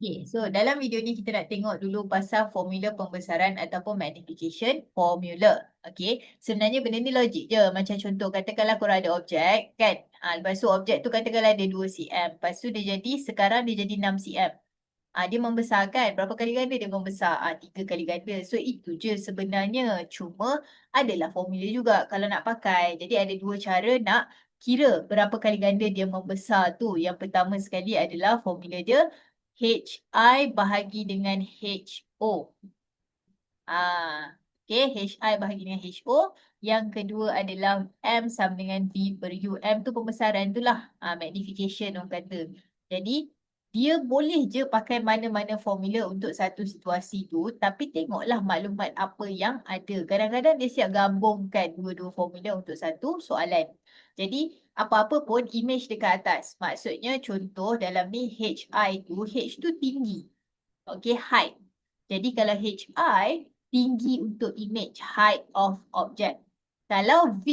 Okay, so dalam video ni kita nak tengok dulu pasal formula pembesaran ataupun magnification formula. Okay, sebenarnya benda ni logik je. Macam contoh katakanlah korang ada objek kan. Ha, lepas tu objek tu katakanlah dia 2 cm. Lepas tu dia jadi, sekarang dia jadi 6 cm. Ha, dia membesar kan. Berapa kali ganda dia membesar? Ha, 3 kali ganda. So itu je sebenarnya. Cuma adalah formula juga kalau nak pakai. Jadi ada dua cara nak kira berapa kali ganda dia membesar tu. Yang pertama sekali adalah formula dia HI bahagi dengan HO. Ah, okay, HI bahagi dengan HO. Yang kedua adalah M sama dengan V per U. M tu pembesaran tu lah. Ah, magnification orang kata. Jadi, dia boleh je pakai mana-mana formula untuk satu situasi tu. Tapi tengoklah maklumat apa yang ada. Kadang-kadang dia siap gabungkan dua-dua formula untuk satu soalan. Jadi, apa-apa pun image dekat atas. Maksudnya contoh dalam ni HI tu, H tu tinggi. Okay, height. Jadi kalau HI, tinggi untuk image, height of object. Kalau V,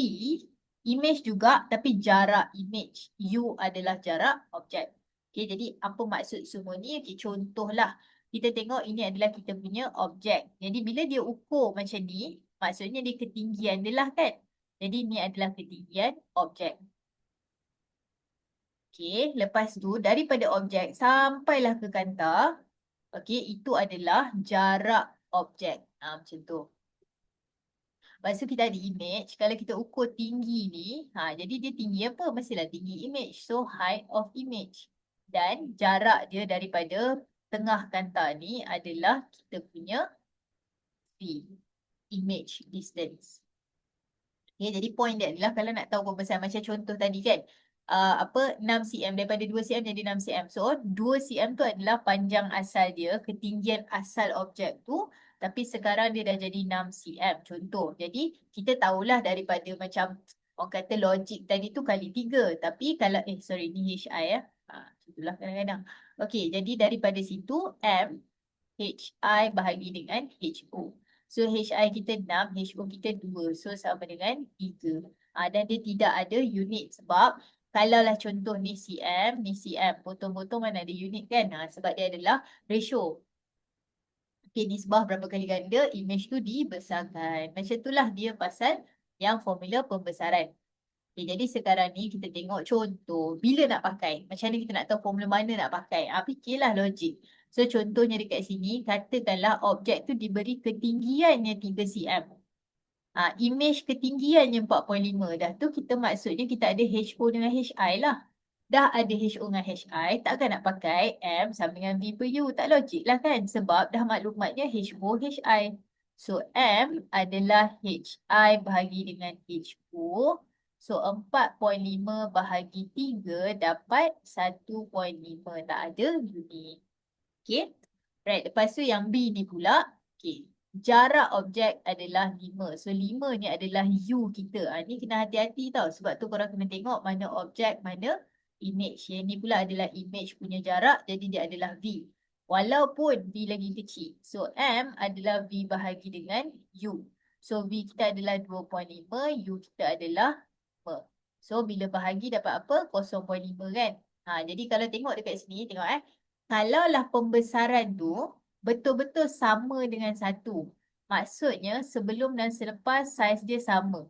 image juga tapi jarak image. U adalah jarak objek. Okay, jadi apa maksud semua ni? Okay, contohlah. Kita tengok ini adalah kita punya objek. Jadi bila dia ukur macam ni, maksudnya dia ketinggian dia lah kan? Jadi ni adalah ketinggian objek. Okey, lepas tu daripada objek sampailah ke kantar. Okey, itu adalah jarak objek. Ha, macam tu. Lepas tu kita ada image. Kalau kita ukur tinggi ni, ha, jadi dia tinggi apa? Mestilah tinggi image. So, height of image. Dan jarak dia daripada tengah kantar ni adalah kita punya V. Image distance. Okay, jadi point dia adalah kalau nak tahu pembesaran macam contoh tadi kan uh, apa 6 cm daripada 2 cm jadi 6 cm. So 2 cm tu adalah panjang asal dia, ketinggian asal objek tu tapi sekarang dia dah jadi 6 cm contoh. Jadi kita tahulah daripada macam orang kata logik tadi tu kali 3 tapi kalau eh sorry ni HI ya. Ha itulah kadang-kadang. Okey jadi daripada situ M HI bahagi dengan HO. So HI kita 6, HO kita 2. So sama dengan 3. Ha, dan dia tidak ada unit sebab kalau lah contoh ni CM, ni CM, potong-potong mana ada unit kan? Ha, sebab dia adalah ratio. Okay, ni sebab berapa kali ganda, image tu dibesarkan. Macam itulah dia pasal yang formula pembesaran. Okay, jadi sekarang ni kita tengok contoh. Bila nak pakai? Macam mana kita nak tahu formula mana nak pakai? Ha, fikirlah logik. So contohnya dekat sini, katakanlah objek tu diberi ketinggian yang 3 cm. Ha, image ketinggiannya 4.5 dah tu kita maksudnya kita ada HO dengan HI lah. Dah ada HO dengan HI, takkan nak pakai M sama dengan V per U. Tak logik lah kan sebab dah maklumatnya HO, HI. So M adalah HI bahagi dengan HO. So 4.5 bahagi 3 dapat 1.5. Tak ada unit. Okay. Right, lepas tu yang B ni pula. Okay jarak objek adalah 5. So 5 ni adalah U kita. Ha, ni kena hati-hati tau. Sebab tu korang kena tengok mana objek, mana image. Yang ni pula adalah image punya jarak. Jadi dia adalah V. Walaupun V lagi kecil. So M adalah V bahagi dengan U. So V kita adalah 2.5. U kita adalah 5. So bila bahagi dapat apa? 0.5 kan? Ha, jadi kalau tengok dekat sini, tengok eh. Kalaulah pembesaran tu betul-betul sama dengan satu. Maksudnya sebelum dan selepas saiz dia sama.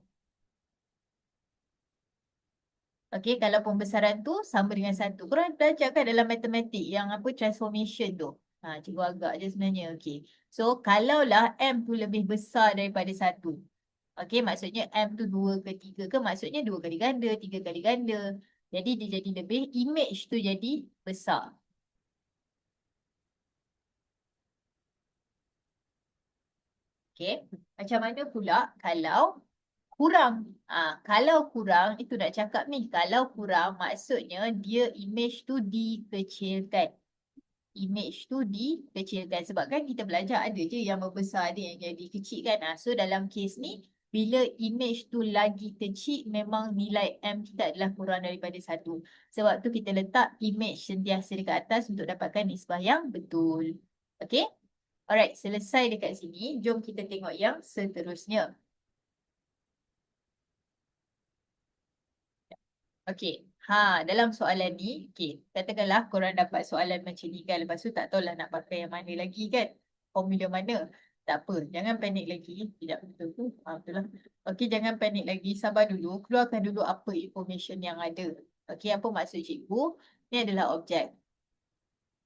Okey, kalau pembesaran tu sama dengan satu. Korang belajar kan dalam matematik yang apa transformation tu. Ha, cikgu agak je sebenarnya. Okey. So, kalaulah M tu lebih besar daripada satu. Okey, maksudnya M tu dua ke tiga ke? Maksudnya dua kali ganda, tiga kali ganda. Jadi dia jadi lebih, image tu jadi besar. Okay. Macam mana pula kalau kurang? Ha, kalau kurang, itu nak cakap ni. Kalau kurang, maksudnya dia image tu dikecilkan. Image tu dikecilkan. Sebab kan kita belajar ada je yang membesar, ada yang jadi kecil kan. Ha, so dalam kes ni, bila image tu lagi kecil, memang nilai M kita adalah kurang daripada satu. Sebab tu kita letak image sentiasa dekat atas untuk dapatkan nisbah yang betul. Okay? Alright, selesai dekat sini. Jom kita tengok yang seterusnya. Okay, Ha, dalam soalan ni, okay, katakanlah korang dapat soalan macam ni kan. Lepas tu tak tahulah nak pakai yang mana lagi kan. Formula mana. Tak apa, jangan panik lagi. Tidak betul tu. Ha, betul lah. Okey, jangan panik lagi. Sabar dulu. Keluarkan dulu apa information yang ada. Okey, apa maksud cikgu? Ni adalah objek.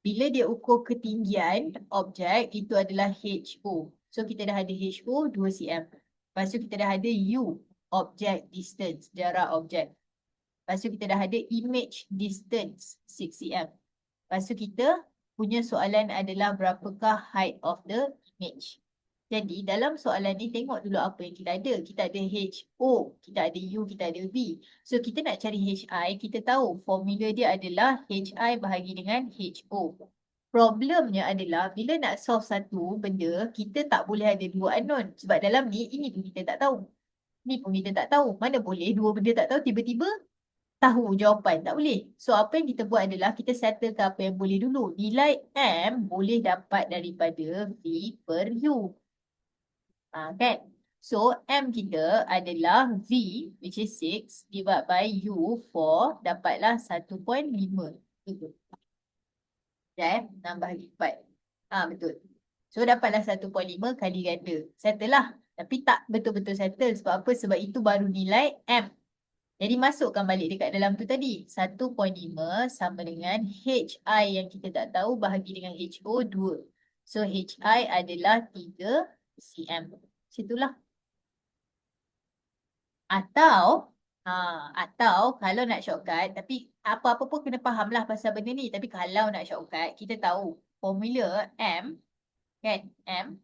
Bila dia ukur ketinggian objek, itu adalah HO. So, kita dah ada HO 2 cm. Lepas tu, kita dah ada U, objek distance, jarak objek. Lepas tu, kita dah ada image distance 6 cm. Lepas tu, kita punya soalan adalah berapakah height of the image. Jadi dalam soalan ni tengok dulu apa yang kita ada. Kita ada HO, kita ada U, kita ada V. So kita nak cari HI, kita tahu formula dia adalah HI bahagi dengan HO. Problemnya adalah bila nak solve satu benda, kita tak boleh ada dua unknown. Sebab dalam ni, ini pun kita tak tahu. Ni pun kita tak tahu. Mana boleh dua benda tak tahu, tiba-tiba tahu jawapan. Tak boleh. So apa yang kita buat adalah kita settlekan apa yang boleh dulu. Nilai M boleh dapat daripada V per U. Ha, kan? So, M kita adalah V, which is 6, divided by U, 4, dapatlah 1.5. Betul. Ya, eh? 6 bahagi 4. Ha, betul. So, dapatlah 1.5 kali ganda. Settle lah. Tapi tak betul-betul settle. Sebab apa? Sebab itu baru nilai M. Jadi, masukkan balik dekat dalam tu tadi. 1.5 sama dengan HI yang kita tak tahu bahagi dengan HO 2. So, HI adalah 3 cm. Situlah. Atau, ha, atau kalau nak shortcut, tapi apa-apa pun kena fahamlah pasal benda ni. Tapi kalau nak shortcut, kita tahu formula M, kan, M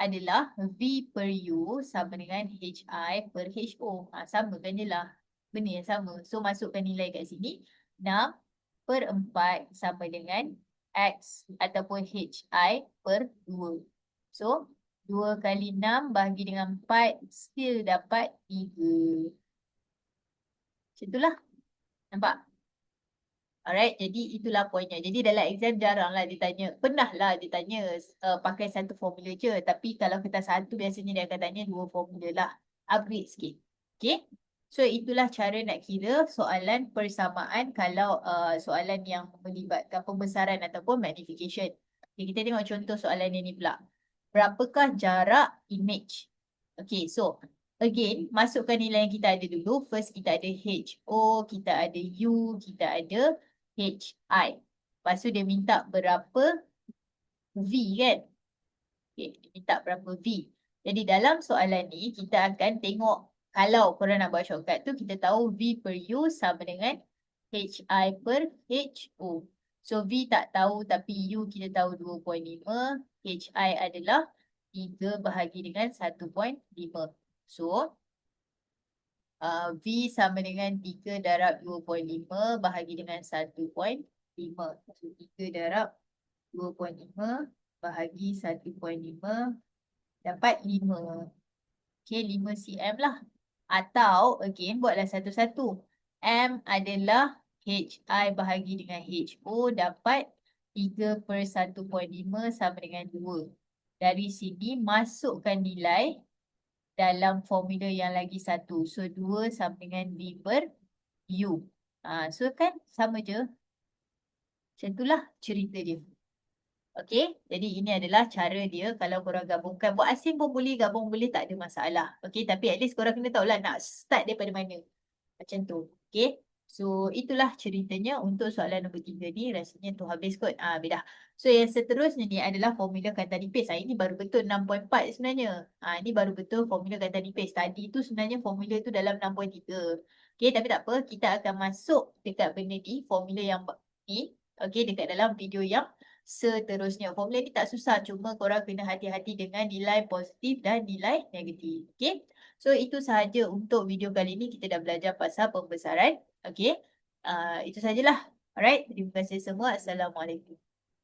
adalah V per U sama dengan HI per HO. Ha, sama kan je lah. Benda yang sama. So, masukkan nilai kat sini. 6 per 4 sama dengan X ataupun HI per 2. So, 2 kali 6 bahagi dengan 4 still dapat 3. Macam itulah. Nampak? Alright, jadi itulah poinnya. Jadi dalam exam jaranglah ditanya. Pernahlah ditanya uh, pakai satu formula je. Tapi kalau kita satu biasanya dia akan tanya dua formula lah. Upgrade sikit. Okay? So itulah cara nak kira soalan persamaan kalau uh, soalan yang melibatkan pembesaran ataupun magnification. Okay, kita tengok contoh soalan ini pula berapakah jarak image. Okay, so again, masukkan nilai yang kita ada dulu. First, kita ada HO, kita ada U, kita ada HI. Lepas tu dia minta berapa V kan? Okay, dia minta berapa V. Jadi dalam soalan ni, kita akan tengok kalau korang nak buat shortcut tu, kita tahu V per U sama dengan HI per HO. So V tak tahu tapi U kita tahu 2.5. HI adalah 3 bahagi dengan 1.5. So uh, V sama dengan 3 darab 2.5 bahagi dengan 1.5. So 3 darab 2.5 bahagi 1.5 dapat 5. Okay 5 cm lah. Atau again buatlah satu-satu. M adalah HI bahagi dengan HO dapat 3 per 1.5 sama dengan 2. Dari sini masukkan nilai dalam formula yang lagi satu. So 2 sama dengan B per U. Ha, so kan sama je. Macam itulah cerita dia. Okay, jadi ini adalah cara dia kalau korang gabungkan. Buat asing pun boleh, gabung boleh tak ada masalah. Okay, tapi at least korang kena tahulah nak start daripada mana. Macam tu. Okay. So itulah ceritanya untuk soalan nombor tiga ni rasanya tu habis kot. Ah beda. So yang seterusnya ni adalah formula kata nipis. Ah ini baru betul 6.4 sebenarnya. Ah ini baru betul formula kata nipis. Tadi tu sebenarnya formula tu dalam 6.3. Okey tapi tak apa kita akan masuk dekat benda ni formula yang ni. Okey dekat dalam video yang seterusnya. Formula ni tak susah cuma korang kena hati-hati dengan nilai positif dan nilai negatif. Okey. So itu sahaja untuk video kali ni kita dah belajar pasal pembesaran. Okay. Uh, itu sajalah. Alright. Terima kasih semua. Assalamualaikum.